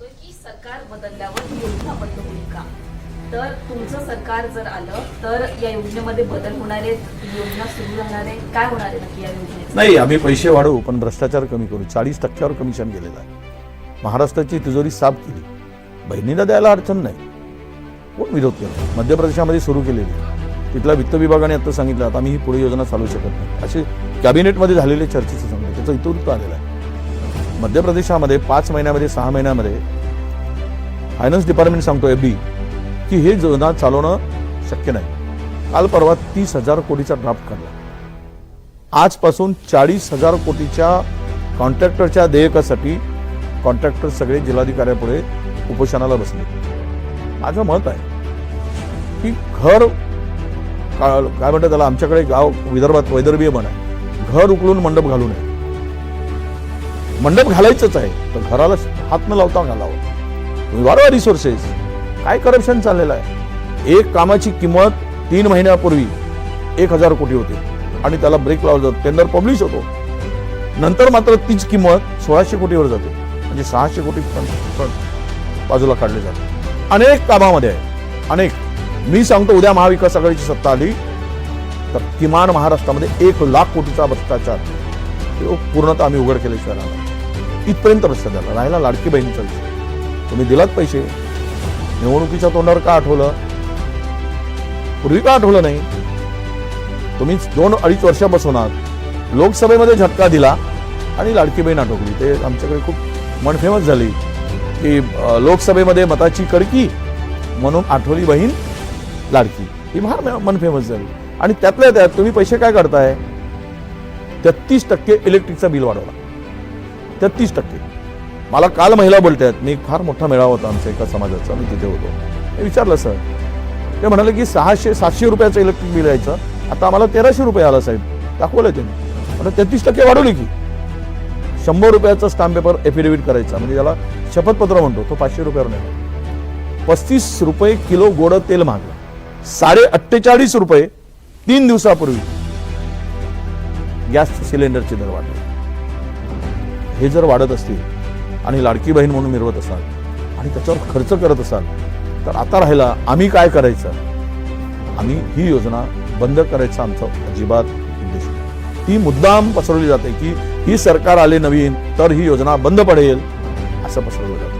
बघतोय की सरकार बदलल्यावर योजना बंद होईल का? तर तुमचं सरकार जर आलं तर या योजनेमध्ये बदल होणार आहेत योजना सुरू राहणार आहे काय होणार आहे नक्की या योजनेत नाही आम्ही पैसे वाढवू पण भ्रष्टाचार कमी करू. चाळीस टक्क्यावर कमिशन गेलेलं आहे. महाराष्ट्राची तिजोरी साफ केली. बहिणीला द्यायला अडचण नाही. कोण विरोध केला? मध्य प्रदेशामध्ये सुरू केलेली. तिथल्या वित्त विभागाने आता सांगितलं आता आम्ही ही पुढे योजना चालू शकत नाही. असे कॅबिनेटमध्ये झालेले चर्चेचं सांगतो. त्याचं इतवृत्त आलेलं आहे. मध्य प्रदेशामध्ये पाच महिन्यामध्ये सहा महिन्यामध्ये फायनान्स डिपार्टमेंट सांगतो एफ बी की हे योजना चालवणं शक्य नाही. काल परवा तीस हजार कोटीचा ड्राफ्ट काढला. आजपासून चाळीस हजार कोटीच्या कॉन्ट्रॅक्टरच्या देयकासाठी कॉन्ट्रॅक्टर सगळे जिल्हाधिकाऱ्यापुढे उपोषणाला बसले. माझं मत आहे की घर का- काय म्हणतात त्याला आमच्याकडे गाव विदर्भात वैदर्भीय बन आहे. घर उकळून मंडप घालू नये. मंडप घालायचंच आहे तर घराला हात न लावता घालावं. तुम्ही वाढवा रिसोर्सेस काय करप्शन चाललेलं आहे? एक कामाची किंमत तीन महिन्यापूर्वी एक हजार कोटी होती. आणि त्याला ब्रेक लावला जातो. टेंडर पब्लिश होतो. नंतर मात्र तीच किंमत सोळाशे कोटीवर जाते. म्हणजे सहाशे कोटी बाजूला काढले जाते. अनेक कामामध्ये आहे. अनेक. मी सांगतो उद्या महाविकास आघाडीची सत्ता आली तर किमान महाराष्ट्रामध्ये एक लाख कोटीचा भ्रष्टाचार. तो पूर्णतः आम्ही उघड केल्याशिवाय राहणार. इथपर्यंत प्रश्न झाला. राहिला लाडकी बहिणीचा विषय. तुम्ही दिलात पैसे. निवडणुकीच्या तोंडावर का आठवलं? पूर्वी का आठवलं नाही? तुम्ही दोन अडीच वर्षापासून आहात. लोकसभेमध्ये झटका दिला आणि लाडकी बहीण आटोकली ते आमच्याकडे खूप मन फेमस झाली की लोकसभेमध्ये मताची कडकी म्हणून आठवली बहीण लाडकी. ही फार मन फेमस झाली. आणि त्यातल्या त्यात तुम्ही पैसे काय करताय तेहतीस टक्के इलेक्ट्रिकचा बिल वाढवला. तेहत्तीस टक्के. मला काल महिला बोलतात मी एक फार मोठा मेळावा होता आमच्या एका समाजाचा मी तिथे होतो. मी विचारलं सर. ते म्हणाले की सहाशे सातशे रुपयाचं इलेक्ट्रिक बिल यायचं. आता आम्हाला तेराशे रुपये आला साहेब. दाखवलं त्यांनी. आता तेहतीस टक्के वाढवली की? शंभर रुपयाचा स्टॅम्प पेपर एफिडेव्हिट करायचा. म्हणजे ज्याला शपथपत्र म्हणतो तो पाचशे रुपयावर नाही पस्तीस रुपये किलो गोड तेल महागलं साडे अठ्ठेचाळीस रुपये तीन दिवसापूर्वी गॅस सिलेंडरचे दर वाढले. हे जर वाढत असतील आणि लाडकी बहीण म्हणून मिरवत असाल आणि त्याच्यावर खर्च करत असाल तर आता राहिला आम्ही काय करायचं? आम्ही ही योजना बंद करायचा आमचा अजिबात उद्देश ती मुद्दाम पसरवली जाते की ही सरकार आले नवीन तर ही योजना बंद पडेल असं पसरवलं जातं.